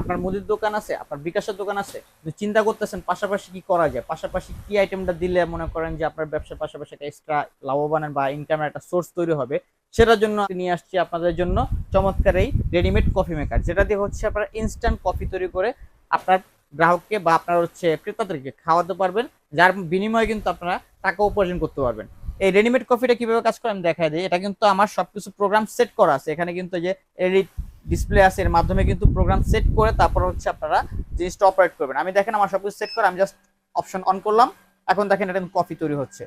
আপনার মুদির দোকান আছে, আপনার বিকাশের দোকান আছে চিন্তা করতেছেন পাশাপাশি কি করা যায়, পাশাপাশি কি আইটেমটা দিলে মনে করেন যে আপনার ব্যবসার পাশাপাশি একটা এক্সট্রা লাভবানের বা ইনকামের একটা সোর্স তৈরি হবে, সেটার জন্য নিয়ে আসছি আপনাদের জন্য চমৎকার এই রেডিমেড কফি মেকার যেটা দিয়ে হচ্ছে আপনারা ইনস্ট্যান্ট কফি তৈরি করে আপনার গ্রাহককে বা আপনার হচ্ছে ক্রেতাদেরকে খাওয়াতে পারবেন, যার বিনিময়ে কিন্তু আপনারা টাকা উপার্জন করতে পারবেন। এই রেডিমেড কফিটা কীভাবে কাজ করে আমি দেখাই দিই, এটা কিন্তু আমার সবকিছু প্রোগ্রাম সেট করা আছে, এখানে কিন্তু যে এডিট ডিসপ্লে আছে, এর মাধ্যমে কিন্তু প্রোগ্রাম সেট করে তারপর হচ্ছে আপনারা জিনিসটা অপারেট করবেন। আমি দেখেন আমার সবকিছু সেট করে, আমি জাস্ট অপশন অন করলাম। এখন দেখেন এটা কফি তৈরি হচ্ছে।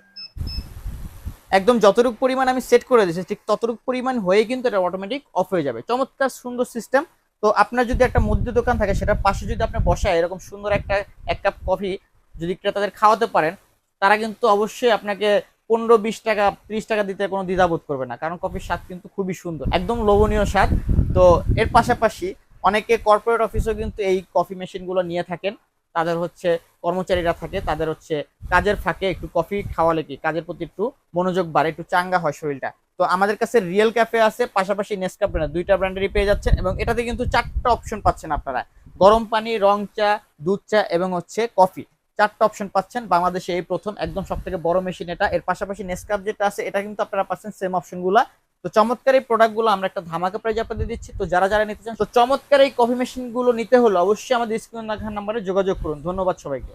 একদম যতটুকু পরিমাণ আমি সেট করে দিয়েছি, ঠিক ততটুকু পরিমাণ হয়ে কিন্তু এটা অটোমেটিক অফ হয়ে যাবে। চমৎকার সুন্দর সিস্টেম তো আপনার যদি একটা মধ্য দোকান থাকে, সেটার পাশে যদি আপনি বসায়, এরকম সুন্দর একটা, এক কাপ কফি যদি ক্রেতাদের খাওয়াতে পারেন, তারা কিন্তু অবশ্যই আপনাকে পনেরো, বিশ টাকা, ত্রিশ টাকা দিতে কোনো দ্বিধাবোধ করবে না, কারণ কফির স্বাদ কিন্তু খুবই সুন্দর, একদম লোভনীয় স্বাদ। তো এর পাশাপাশি অনেকে কর্পোরেট অফিসেও কিন্তু এই কফি মেশিনগুলো নিয়ে থাকেন, তাদের হচ্ছে কর্মচারীরা থাকে, তাদের হচ্ছে কাজের ফাঁকে একটু কফি খাওয়ালে কি, কাজের প্রতি একটু মনোযোগ বাড়ে, একটু চাঙ্গা হয় শরীরটা। তো আমাদের কাছে রিয়েল ক্যাফে আছে, পাশাপাশি নেসকা ব্র্যান্ড দুইটা ব্র্যান্ডেরই পেয়ে যাচ্ছেন এবং এটাতে কিন্তু চারটা অপশন পাচ্ছেন আপনারা, গরম পানি, রং চা, দুধ চা এবং হচ্ছে কফি চারটা অপশন পাচ্ছেন। বাংলাদেশে এই প্রথম একদম সব থেকে বড় মেশিন এটা। এর পাশাপাশি নেসকাপ যেটা আছে, এটা কিন্তু আপনারা পাচ্ছেন সেম অপশনগুলো তো চমৎকার এই প্রোডাক্টগুলো আমরা একটা ধামাকা প্রাইজ আপনাদের দিচ্ছি। তো যারা যারা নিতে চান, তো চমৎকার এই কফি মেশিনগুলো নিতে হলে অবশ্যই আমাদের স্ক্রিন দেখার নাম্বারে যোগাযোগ করুন। ধন্যবাদ সবাইকে।